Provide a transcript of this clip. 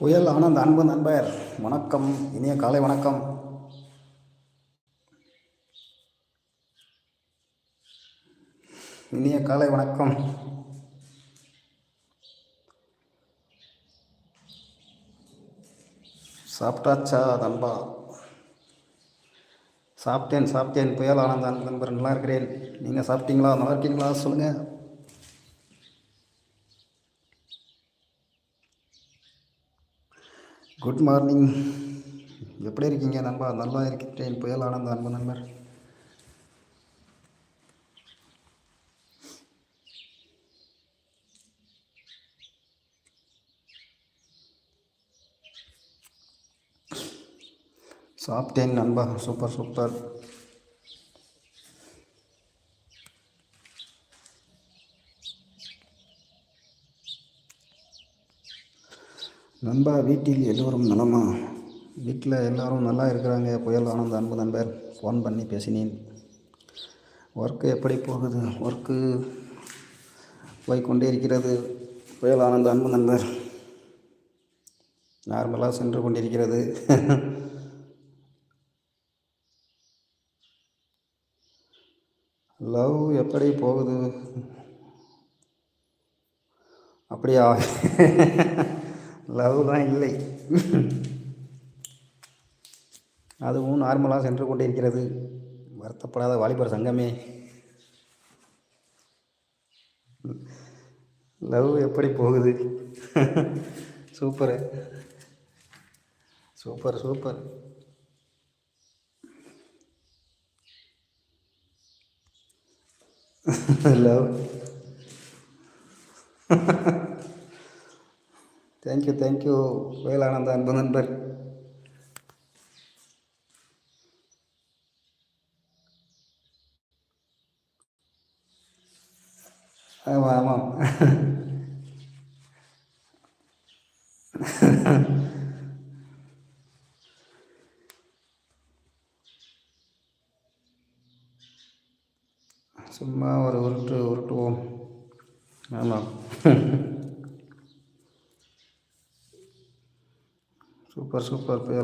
புயல் ஆனந்த் அன்பு நண்பர். வணக்கம். இனிய காலை வணக்கம். இனிய காலை வணக்கம். சாப்பிட்டாச்சா நண்பா சாப்பிட்டேன் சாப்பிட்டேன். புயல் ஆனந்த் அன்பு நண்பர் நல்லா இருக்கிறேன். நீங்கள் சாப்பிட்டீங்களா? நல்லா இருக்கீங்களா? சொல்லுங்கள் குட் மார்னிங் எப்படி இருக்கீங்க? நண்பா நல்லா இருக்கிறேன். புயல் ஆனந்த அன்பு நண்பர். சாப்பிட்டேன் நண்பா. Super super. நண்பா வீட்டில் எல்லோரும் நலமா? வீட்டில் எல்லோரும் நல்லா இருக்கிறாங்க. புயல் ஆனந்த அன்பு நண்பர். ஃபோன் பண்ணி பேசினேன். ஒர்க்கு எப்படி போகுது? ஒர்க்கு போய்கொண்டே இருக்கிறது. புயல் ஆனந்த அன்பு நண்பர். நார்மலாக சென்று கொண்டிருக்கிறது. லவ் எப்படி போகுது? அப்படியா? லவ்லாம் இல்லை. அதுவும் நார்மலாக சென்று கொண்டிருக்கிறது. வருத்தப்படாத வாலிபர் சங்கமே. லவ் எப்படி போகுது? Super. Super super. Love. Thank you thank you வேலானந்த அன்பு நண்பர் ஆமாம் ஆமாம் சும்மா ஒரு உருட்டு உருட்டுவோம் ஆமாம் சூப்பர் சூப்பர். புயல்